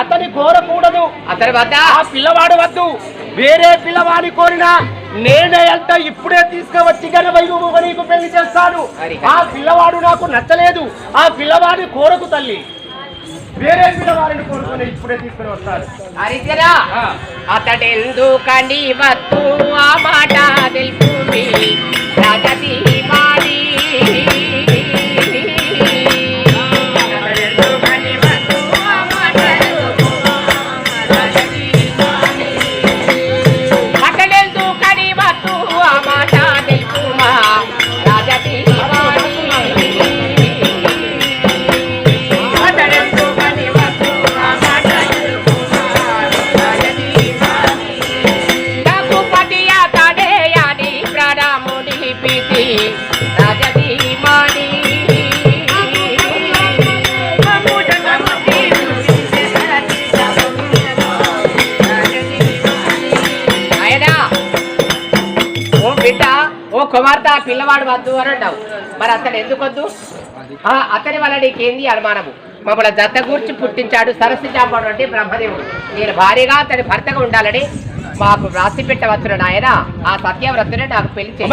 అతని కోరకూడదు. అతని వద్ద ఆ పిల్లవాడు వద్దు. వేరే పిల్లవాడి కోరినా నేనే అంట ఇప్పుడే తీసుకువచ్చి గనవైపు నీకు పెళ్ళి చేస్తాను. ఆ పిల్లవాడు నాకు నచ్చలేదు. ఆ పిల్లవాడి కోరకు తల్లి. వేరే పిల్లవాడిని కోరుకుని ఇప్పుడే తీసుకుని వస్తాను ఆ. అతడెందుకని వద్దు? ఆ మాట తెలుపు మీ పిల్లవాడు వద్దు అని అంటావు. మరి అతడు ఎందుకు వద్దు ఆ, అతని వల్ల నీకేంది అనుమానము? మమ్మల్ని జత కూర్చి పుట్టించాడు సరస్సు చాపాడు అంటే బ్రహ్మదేవుడు. నేను భార్యగా అతని భర్తగా ఉండాలని మాకు రాసి పెట్టవచ్చును ఆయన ఆ సత్యవ్రతుడే నాకు పెళ్ళి చేయి.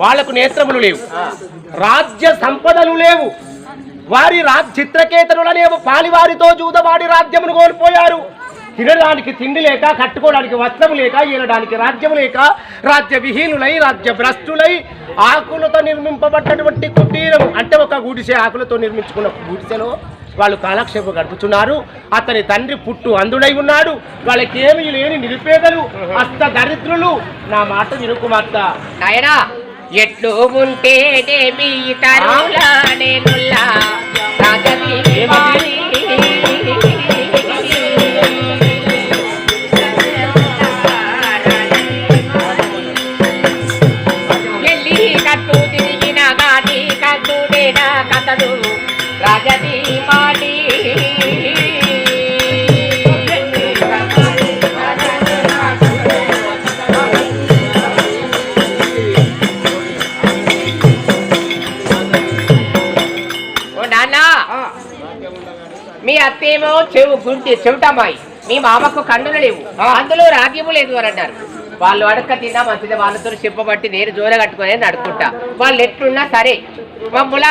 వాళ్ళకు నేత్రములు లేవు. రాజ్య సంపదలు లేవు. వారి రాజ్ చిత్రకేతనులనేమో పాలివారితో జూదవాడి రాజ్యమును కోల్పోయారు. తినడానికి తిండి లేక కట్టుకోవడానికి వస్త్రము లేక ఈనడానికి రాజ్యము లేక రాజ్య విహీనులై రాజ్య భ్రష్టులై ఆకులతో నిర్మింపబడ్డటువంటి కుటీరము అంటే ఒక గుడిసె ఆకులతో నిర్మించుకున్న గుడిసెలో వాళ్ళు కాలక్షేపం గడుపుతున్నారు. అతని తండ్రి పుట్టు అందుడై ఉన్నాడు. వాళ్ళకేమీ లేని నిరుపేదలు అస్త దరిద్రులు. నా మాట వినుకుమార్త నాయనా ఎట్లు ఉంటేనేమి తరుల నేనుల్లా. గుంటి చెవిటమ్మాయి. మీ మామకు కండులు లేవు. అందులో రాగ్యము లేదు అని అన్నారు. వాళ్ళు అడక్క తిన్నా మంచిది వాళ్ళతో చెప్పబట్టి నేను జోర కట్టుకొని నడుకుంటా వాళ్ళు ఎట్లున్నా సరే మమ్ముల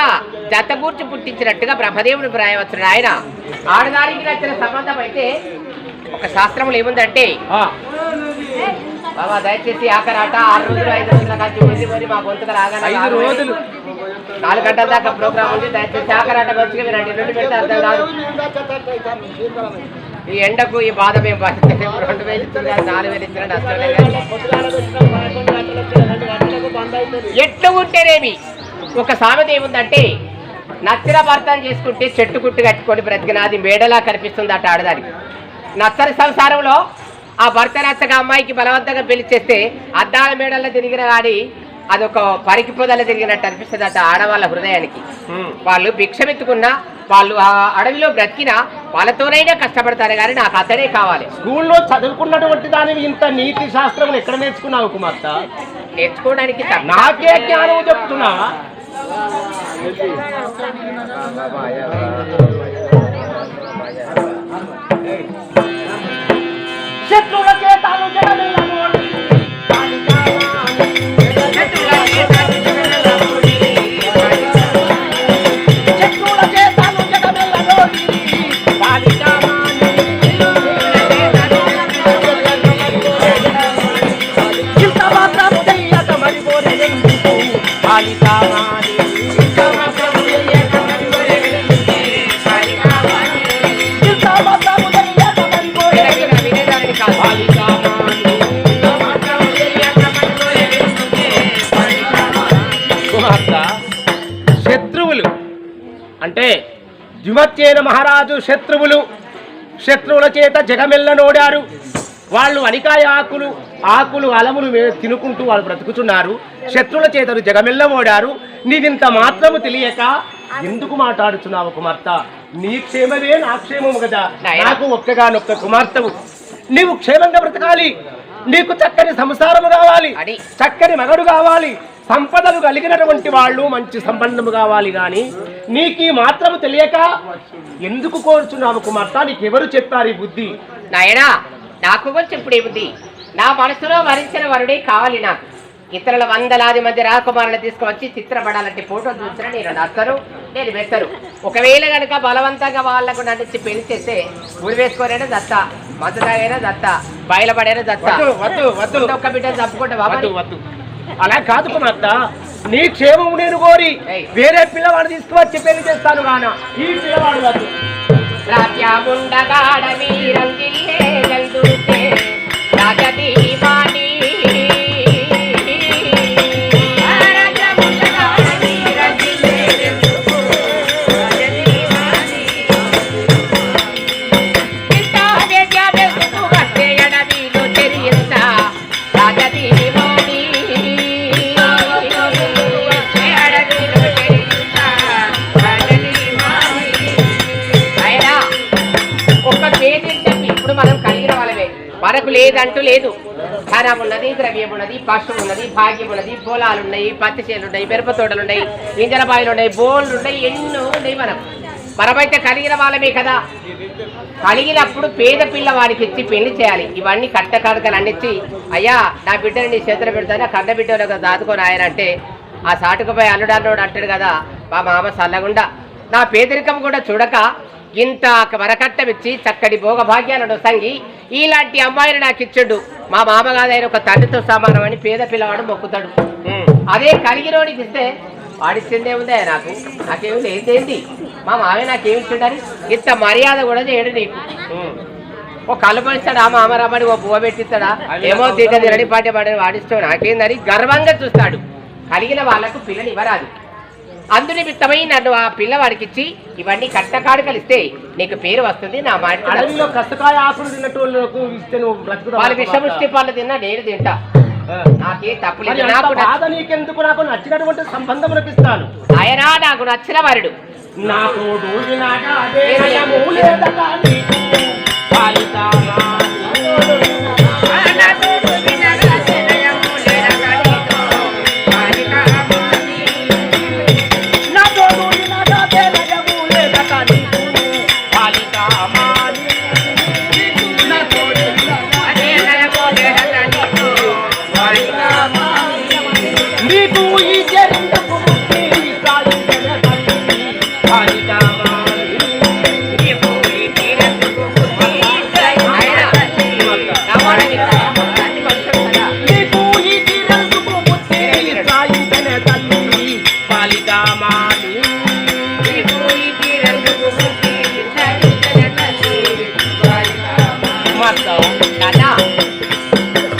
జత కూర్చి పుట్టించినట్టుగా బ్రహ్మదేవుని ప్రాయవచ్చు ఆయన. ఆడదానికి నచ్చిన సంబంధం అయితే ఒక శాస్త్రంలో ఏముందంటే బాబా దయచేసి ఆఖరాట ఆరు రోజులు ఐదు రోజుల కంచి మరి మా గొంతుకు రాగానే ఐదు. రోజులు. నాలుగు గంటల దాకా ప్రోగ్రామ్ ఉంది దయచేసి ఆఖరాట మంచిగా మీరు రెండు రెండు పెడితే అర్థం కాదు ఈ ఎండకు ఈ బాధ మేము. రెండు వేలు ఇచ్చిన నాలుగు వేలు ఇచ్చిన నష్టం కానీ. ఎట్లు ఉంటేనేమి ఒక సామెత ఏముందంటే నచ్చిన భర్తను చేసుకుంటే చెట్టు కుట్టు కట్టుకొని బ్రతికినాది మేడలా కనిపిస్తుంది అట ఆడదానికి నచ్చని సంసారంలో ఆ భర్త నచ్చక అమ్మాయికి బలవంతంగా పెళ్ళి చేస్తే అద్దాల మేడల్లో తిరిగిన కానీ అదొక పరికి పొదల తిరిగినట్టు అనిపిస్తుంది అట ఆడవాళ్ళ హృదయానికి. వాళ్ళు భిక్షమెత్తుకున్నా వాళ్ళు ఆ అడవిలో బ్రతికినా వాళ్ళతోనైనా కష్టపడతారు కానీ నాకు అతనే కావాలి. స్కూల్లో చదువుకున్నటువంటి దానివి ఇంత నీతి శాస్త్రం ఎక్కడ నేర్చుకున్నావు కుమార్తె? నేర్చుకోవడానికి నాకే జ్ఞానం చెప్తున్నా. శత్రువుల చేతాలు జడలను కుమార్తె శత్రువులు. అంటే దిమచ్చేన మహారాజు శత్రువులు శత్రువుల చేత జగమెల్ల నోడారు. వాళ్ళు అనికాయ ఆకులు ఆకులు అలములు తినుకుంటూ వాళ్ళు బ్రతుకుతున్నారు. శత్రువుల చేతను జగమెల్ల ఓడారు నీవింత మాత్రము తెలియక ఎందుకు మాట్లాడుతున్నావు కుమార్తె? నీ క్షేమమే నా క్షేమము కదా. నాకు ఒక్కగానొక్క కుమార్తెవు. నీవు క్షేమంగా బ్రతకాలి. నీకు చక్కని సంసారము కావాలి. చక్కని మగడు కావాలి. సంపదలు కలిగినటువంటి వాళ్ళు మంచి సంబంధము కావాలి గాని నీకు ఈ మాత్రము తెలియక ఎందుకు కోరుచున్నావు కుమార్తె? నీకెవరు చెప్పారు ఈ బుద్ధి? నాయనా నాకు కూడా చెప్పుడే బుద్ధి. నా మనసులో వరించిన వరుడే కావాలి నాకు. ఇతరుల వందలాది మంది రాకుమారులు తీసుకువచ్చి చిత్రపడాలంటే ఫోటో చూసినా నేను నచ్చరు నేను మెచ్చరు ఒకవేళ కనుక బలవంతంగా వాళ్ళకు నడిచి పెళ్ళి చేస్తే ఉరి వేసుకోరైనా దత్త మందు తాగైనా దత్త బయలుపడైనా దత్త. వద్దు వద్దు వద్దు. ఒక్క బిడ్డ తప్పుకుంటే వద్దు వద్దు. అలా కాదు కుమార్తె. నీ క్షేమము నేను కోరి. వేరే పిల్లవాడు తీసుకువచ్చి పెళ్ళి చేస్తాను గాన ఈ పిల్లవాడు వద్దు రాజ్యముండగాడ వీరంగిల్లే లేదు. ధనం ఉన్నది ద్రవ్యం ఉన్నది పశువు ఉన్నది భాగ్యం ఉన్నది పొలాలు ఉన్నాయి పత్తి చేలు ఉన్నాయి మిరప తోటలు ఉన్నాయి గింజల బాయిలు ఉన్నాయి బోళ్ళు ఉన్నాయి ఎన్నో ఉన్నాయి మనం మనమైతే కలిగిన వాళ్ళమే కదా. కలిగినప్పుడు పేద పిల్లవాడికి ఇచ్చి పెళ్ళి చేయాలి. ఇవన్నీ కట్ట కడకలు అన్నిచ్చి అయ్యా నా బిడ్డని నీ చేతులు పెడతాను కన్న బిడ్డలో దాదుకొని ఆయన అంటే ఆ సాటుకుపై అల్లుడు అల్లుడు అంటాడు కదా మా మామ సల్లగుండా. నా పేదరికం కూడా చూడక ఇంత వరకట్టం ఇచ్చి చక్కటి భోగభాగ్యాలను సంగి ఇలాంటి అమ్మాయిని నాకు ఇచ్చాడు. మా మామ కాదైన ఒక తండ్రితో సమానం అని పేద పిల్లవాడు మొక్కుతాడు. అదే కలిగినోడికి ఇస్తే వాడిచ్చిందే ఉందే నాకు. నాకేమి లేదేంటి మా మామే నాకేమి ఇచ్చిండని ఇంత మర్యాద కూడా చేయడు నీకు. ఓ కళ్ళు పడిస్తాడా? మా మామ రమ్మని ఓ బువ్వ పెట్టిస్తాడా? ఏమో తింట తినడి పాటే పడని వాడిస్తాడు నాకేందని గర్వంగా చూస్తాడు. కలిగిన వాళ్ళకు పిల్లని ఇవ్వరాదు. అందు నిమిత్తమై నన్ను ఆ పిల్లవాడికి ఇచ్చి ఇవన్నీ కట్టకాడుకలు ఇస్తే నీకు పేరు వస్తుంది నా మాట అడవిలో కసకాయ ఆకులు తిన్నట్టు ఇస్తే నువ్వు బ్రతుకుతావా? వాళ్ళు కుమార్తె? విషముష్టి పళ్ళు తిన్నా నేను తింటా. నాకే తప్పులేదు నాకు బాధ నీకెందుకు? నాకు నచ్చినటువంటి సంబంధములకు ఇస్తాను. ఆయన నాకు నచ్చిన వరుడు. నాకు అదే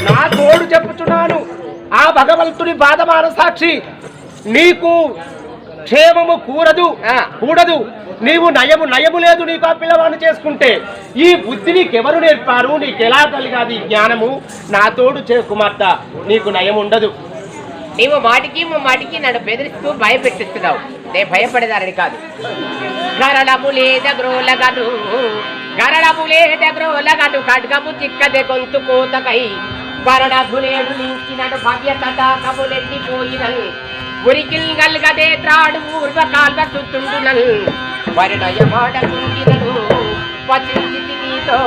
నా తోడు చెప్పుచున్నాను. ఆ భగవంతుని బాధమాన సాక్షి నీకు క్షేమము కూరదు. కూడదు. నీవు నయము నయము లేదు నీకు ఆ పిల్లవాడిని చేసుకుంటే. ఈ బుద్ధి నీకెవరు నేర్పారు? నీకు ఎలా కలిగాది జ్ఞానము? నా తోడు చే కుమార్తె నీకు నయం ఉండదు. నీవు మాటికి మా మాటికి నన్ను బెదిరిస్తూ భయపెట్టిస్తున్నావు. నే భయపడేదానని కాదు. గరళము లేద గ్రోలగను గరళము లేద గ్రోలగను ఖడ్గము చిక్కదే గొంతు కోతకై వరడధులేడు నించినడు భవ్య తటాకములెండిపోయినన్ ఉరికిల్ గల్గదే త్రాడు ఊర్వ కాల్వ చుట్టుండునన్ వరుణయమాడ కుంగినను వచించి నీతో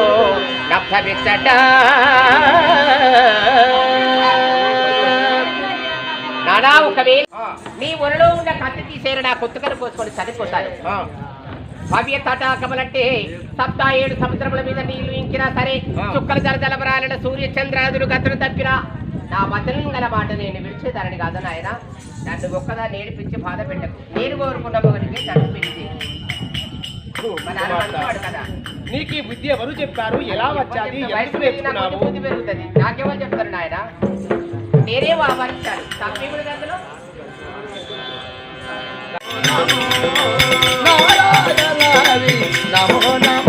నభ్యమిచ్చట నానా ఒకవేళ నీ ఒరలో ఉన్న కత్తి తీసేరు నా కొత్తకను కోసుకొని చనిపోతాను భవ్య తటాకములంటే సప్తా ఏడు సముద్రముల మీద నీళ్ళు ఇంకినా సరే. చుక్కలు జరజలబరాలన సూర్య చంద్రాదులు గతులు తప్పినా నా వచనం గల మాట నేను విడిచేదారని కాదు నాయన. నన్ను ఒక్కదా నేర్పించి బాధ పెట్టకు. నేను కోరుకున్న ఒకరికి నన్ను మా నీకు ఈ బుద్ధి ఎవరు చెప్పారు? ఎలా వచ్చాది? కొద్ది బుద్ధి పెరుగుతుంది. చెప్తారు నాయన. నేనే వాపరిస్తాను తప్పిడు గదిలో నమో నమో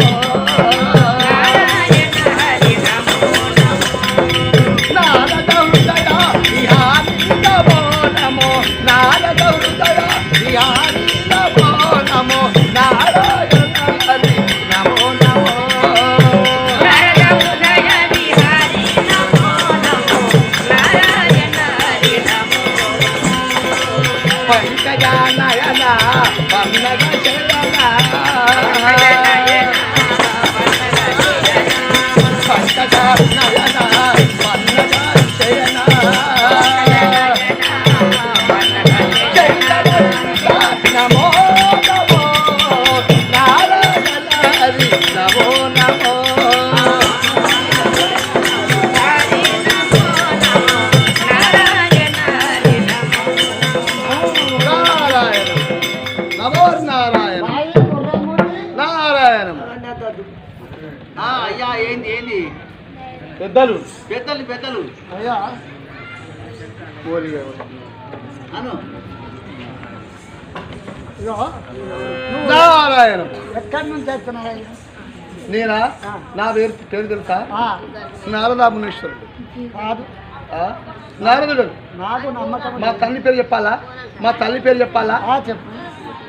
నారాయణ. ఎక్కడి నుంచి నేనా? నా పేరు పేరు తెలుసా? నారదా మునీశ్వరుడు. కాదు? నారదుడు. నాకు నమ్మకం మా తల్లి పేరు చెప్పాలా? మా తల్లి పేరు చెప్పాలా? ఆ, చెప్పు.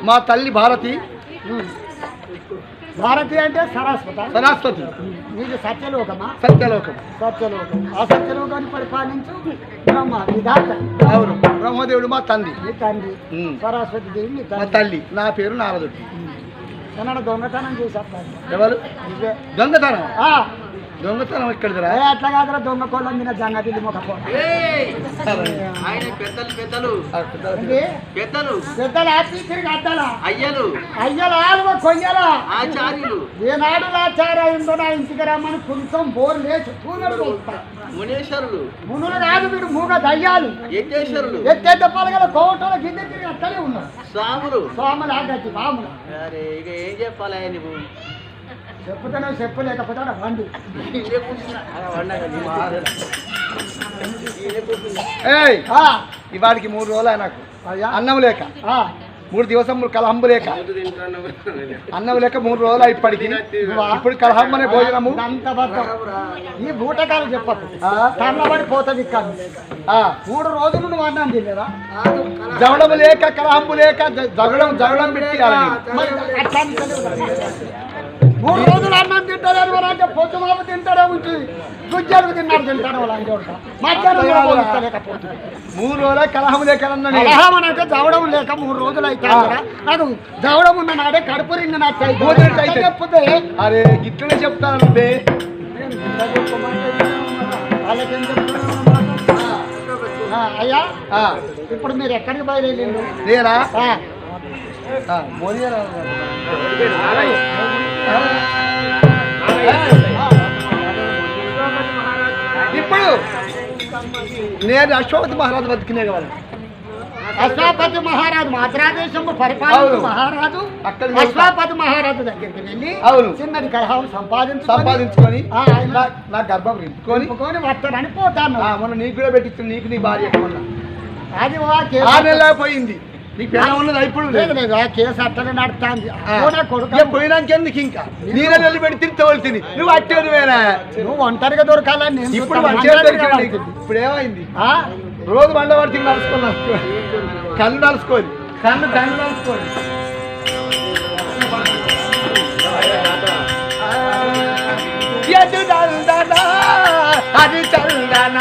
మా తల్లి భారతి. భారతి అంటే సరస్వత. సరస్వతి. నీకు సత్యలోకమా? సత్యలోకం. సత్యలోకం. ఆ సత్యలోకాన్ని పరిపాలించు బ్రహ్మ విధాత అవును. బ్రహ్మదేవుడు మా తండ్రి. నీ తండ్రి. సరస్వతి దేవి నీ మా తల్లి. నా పేరు నారదుడు. దొంగతనం చేశారు ఎవరు? దొంగతనం? దొంగతనం ఏ అట్లా కాదురా దొంగ కోళ్ళం తిన! ఆయన పెద్దలు పెద్దలు. పెద్దలు పెద్దలు. ఆపి తిరిగి అద్దలా? అయ్యలు. అయ్యలా కొయ్యలా? ఆచార్యులు. ఏనాడు లాచారైందో నా ఇంటికి రమ్మని కొంచెం బోరు లేచి. మునీశ్వరులు. మునులు కాదు వీడు మూగ దయ్యాలు. యజ్ఞేశ్వరులు. ఎత్తెత్త పలగల కోటల కింద తిరిగి అట్టనే ఉన్నారు. స్వాములు. సోమల ఆగతి బాముల అరే ఇక ఏం చెప్పాలా నువ్వు? చెప్పుతానో చెప్పలేకపోతే వండు. ఏయ్ ఆ, ఇవాడికి మూడు రోజులు నాకు. అయ్యా. అన్నం లేక. ఆ, మూడు దివసములు కలహంబు లేక. అన్నం లేక. మూడు రోజులు ఇప్పటికి ఇప్పుడు కలహమ్మనే భోజనము. అంత బద్దం. ఈ బూటకాలు చెప్పకు. ఆ, కన్నబడి పోతుంది కాదు. ఆ, మూడు రోజులు నువ్వు అన్నం తినరా? జవడము లేక కలహంబు లేక జగడం జగడం పెట్టి మరి అట్లా అని తెలియదు. మూడు రోజులు అన్నం తింటారు అంటే పొద్దు మాప తింటాడే ఉంచి గుజ్జాలు తిన్నాడు తింటాడు వాళ్ళు మధ్యాహ్నం మూడు రోజులు కలహము లేక. కలహం అంటే జవడం లేక మూడు రోజులు అయితే నాకు జవడం ఉన్న నాడే కడుపు. భోజనం అయితే. చెప్తే అరే వాళ్ళకేం అన్నమాట. ఆ, అయ్యా ఇప్పుడు మీరు ఎక్కడికి బయలుదేరిండు నేనా? మోదీయనా? ఇప్పుడు నేను అశోక్ మహారాజు బతికినే కావాలి అశ్వాపతి మహారాజు మద్రాదేశం పరిపాలన. మహారాజు అశ్వాపతి మహారాజు దగ్గరికి వెళ్ళి అవును. చిన్నది కలహం సంపాదించు సంపాదించుకొని నా- గర్భం నింపుకొని వస్తానని పోతాను. మొన్న నీకు కూడా పెట్టించు నీకు నీ భార్య అది పోయింది లేదు. లేదు ఆ కేసు నడుస్తాంది. ఇక పోయినాక ఎందుకు ఇంకా? నీళ్ళ వెళ్ళి పెట్టి తిరిగి తిని నువ్వు నువ్వు ఒంటరిగా దొరకాలని ఇప్పుడు. ఇప్పుడు ఏమైంది? ఆ? రోజు బండ పడితే నడుచుకున్నా. కన్ను నడుచుకోని. కన్ను కన్ను నడుచుకోని. అది చందన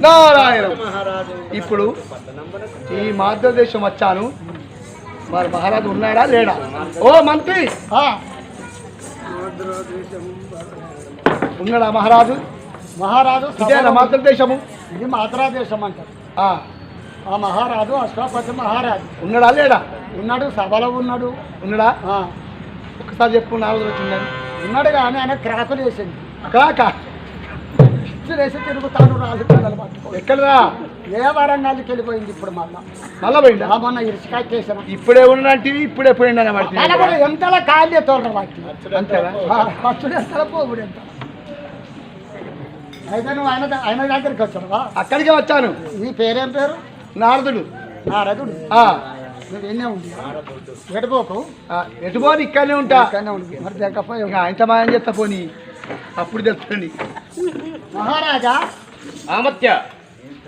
నారాయణ. ఇప్పుడు ఈ మార్గదేశం వచ్చాను. మరి మహారాజు ఉన్నాడా? లేడా? ఓ మంత్రి! ఉన్నాడా మహారాజు? మహారాజు ఇదేనా సభలో- మార్గదేశము ఇది మాత్రా దేశం అంటారు ఆ, మహారాజు అశ్వపతి మహారాజు. ఉన్నాడా లేడా? ఉన్నాడు సభలో ఉన్నాడు. ఉన్నాడా? ఒకసారి చెప్పు నాలుగు వచ్చిందని. ఉన్నాడు కానీ ఆయన క్రాకులు వేసింది కాక వేసి తిరుగుతాను రాజు పిల్లలు పట్టుకో ఎక్కడరా ఏ వరంగాలకి వెళ్ళిపోయింది ఇప్పుడు మళ్ళా? మళ్ళా పోయిందా? ఆ మొన్న ఇరుసుకాయ చేసాను ఇప్పుడే ఉన్నటివి ఇప్పుడే పోయిండని వాటి ఎంతలా కాళ్ళే తోడరు వాటి ఖర్చుడు ఎంత పోగుడు ఎంత అయితే నువ్వు ఆయన ఆయన దగ్గరికి వచ్చావా? అక్కడికే వచ్చాను. నీ పేరేం పేరు? నారదుడు. నారదుడు. ఎటుపోకు? ఆ, ఎటు పోని ఇక్కడనే ఉంటా. ఇక్కడనే మరి ఇంకా ఆయన మాయం చేస్తా పోని. అప్పుడు తెలుస్తుంది మహారాజా. ఆమత్య.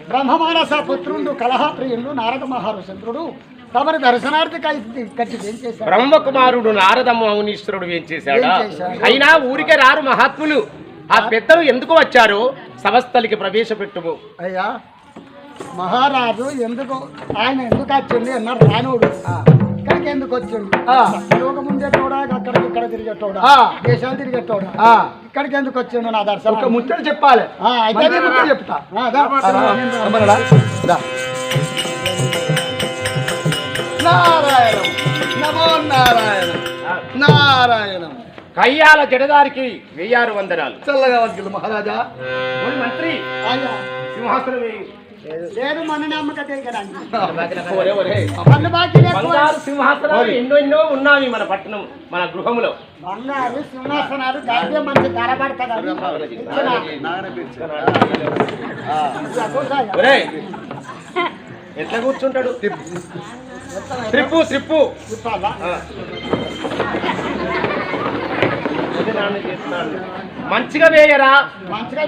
బ్రహ్మమానస పుత్రుండు కలహప్రియుడు నారద మహారుచంద్రుడు తమరి దర్శనార్థికి బ్రహ్మకుమారుడు నారద మౌనీశ్వరుడు ఏం చేశాడా? ఏం చేశాడు? అయినా ఊరికే రారు మహాత్ములు. ఆ పెద్దలు ఎందుకు వచ్చారో? సమస్తలికి ప్రవేశపెట్టుము. అయ్యా. మహారాజు ఎందుకు ఆయన ఎందుకు వచ్చింది అన్నారు రానుడు. ఇక్కడికి ఎందుకు వచ్చింది? ఆ. లోక ముందేటోడా అక్కడికి ఇక్కడ తిరిగేటోడా? ఆ. దేశాలు తిరిగేటోడా? ఆ, ఇక్కడికి ఎందుకు వచ్చిండు నా ఒక దర్శనం ముచ్చట చెప్పాలి. ఆ, అయితే మంచి ముచ్చట చెప్తా. నారాయణం. నమో నారాయణం. నారాయణం. కయ్యాల జడదారికి వెయ్యారు వందనాలు. చల్లగా వద్దు మహారాజా. మంత్రి. సింహాసనం. లేదు మన నమ్మక దగ్గర ఒరే, ఒరే. పన్ను బాకీ ఎక్కువ. బంగారు సింహాసనాలు ఎన్నో ఎన్నో ఉన్నవి మన పట్టణం మన గృహంలో బంగారు సింహాసనాలు గడ్డే మంచి ధర పడుతుంది ఒరే. ఎట్లా కూర్చుంటాడు? నాన్న చేస్తున్నాడు. మంచిగా వేయరా? మంచిగా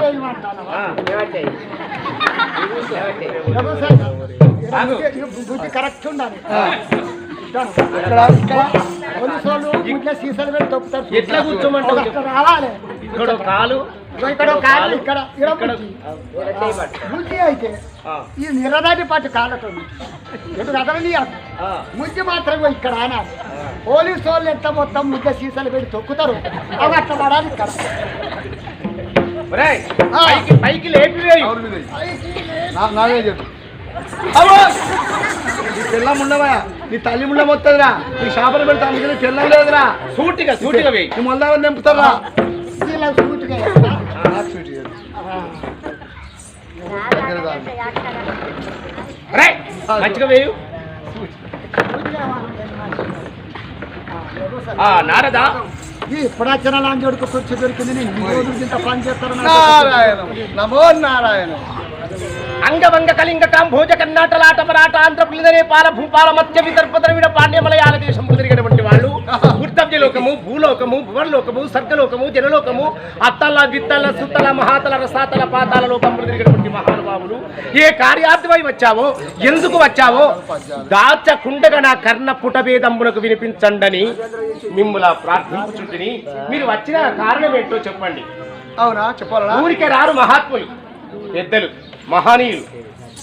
ఆగు. బుద్ధి కరెక్ట్ ఉండాలి ఇక్కడ ఇక్కడ పోలీసు వాళ్ళు ఇంట్లో సీసాలు పెట్టి తొక్కుతారు ఎట్లా కూర్చోమంటావు రావాలి ఇక్కడ కాలు ఇక్కడ కాలు ఇక్కడ ఇక్కడ అయితే ఈ నిరదాటి పాటు కాలతుంది ఎటు ముద్దు మాత్రం ఇక్కడ అనాలి పోలీసు వాళ్ళు ఎంత మొత్తం ముద్ద సీసాలు పెట్టి తొక్కుతారు? అవి అట్లా పడాలి ఇక్కడ. పైకి పైకి లేపి వేయి. ఎవరి మీద నా- నాదే చెప్పు. పిల్లం ఉండవా? నీ తల్లి ఉండ మొత్తదిరా. నీ షాపలు పెడతా అందుకని పిల్లం లేదురా. సూటిగా సూటిగా వేయి. నీ మొందా నింపుతారా సూటిగా మంచిగా వేయు. సూటిగా. వేయాలి. ఆ నారదా. ఈ ఇప్పుడు వచ్చిన లాంజోడుకు కూర్చో దొరికింది నేను ఈ రోజు ఇంత పని చేస్తాను నారాయణం. నమో నారాయణం. అంగవంగ కళింగ కాంభోజ కర్ణాటలాట మరాఠ ఆంధ్ర పులిదరే పాల భూపాల మధ్య విదర్భ ద్రవిడ పాండ్య మలయాళ దేశం తిరిగినటువంటి వాళ్ళు గుర్తవ్య లోకము భూలోకము భువర్లోకము సర్గలోకము జనలోకము అత్తల విత్తల సుత్తల మహాతల రసాతల పాతాల లోకములు తిరిగినటువంటి మహానుభావులు. ఏ కార్యార్థమై వచ్చావో ఎందుకు వచ్చావో దాచకుండగా నా కర్ణ పుటభేదంబునకు వినిపించండని మిమ్ముల ప్రార్థించుచుంటిని. మీరు వచ్చిన కారణం ఏంటో చెప్పండి. అవునా? చెప్పాలా ఊరికే రారు మహాత్ములు పెద్దలు మహనీయులు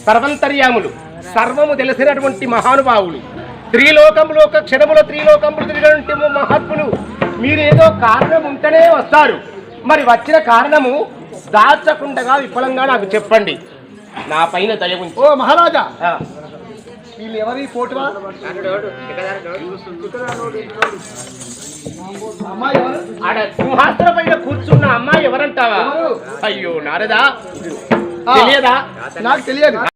సర్వంతర్యాములు సర్వము తెలిసినటువంటి మహానుభావులు. త్రిలోకములు ఒక క్షణములో త్రిలోకములు తిరిగినటువంటి మహాత్ములు. మీరేదో కారణం ఉంటేనే వస్తారు. మరి వచ్చిన కారణము దాచకుండగా విఫలంగా నాకు చెప్పండి. నా పైన దయ ఓ మహారాజా! వీళ్ళు ఎవరి? ఆడ సింహాసనం పైన కూర్చున్న అమ్మాయి ఎవరంటావా? ఎవరు? అయ్యో నారదా. తెలియదా? నాకు తెలియదు.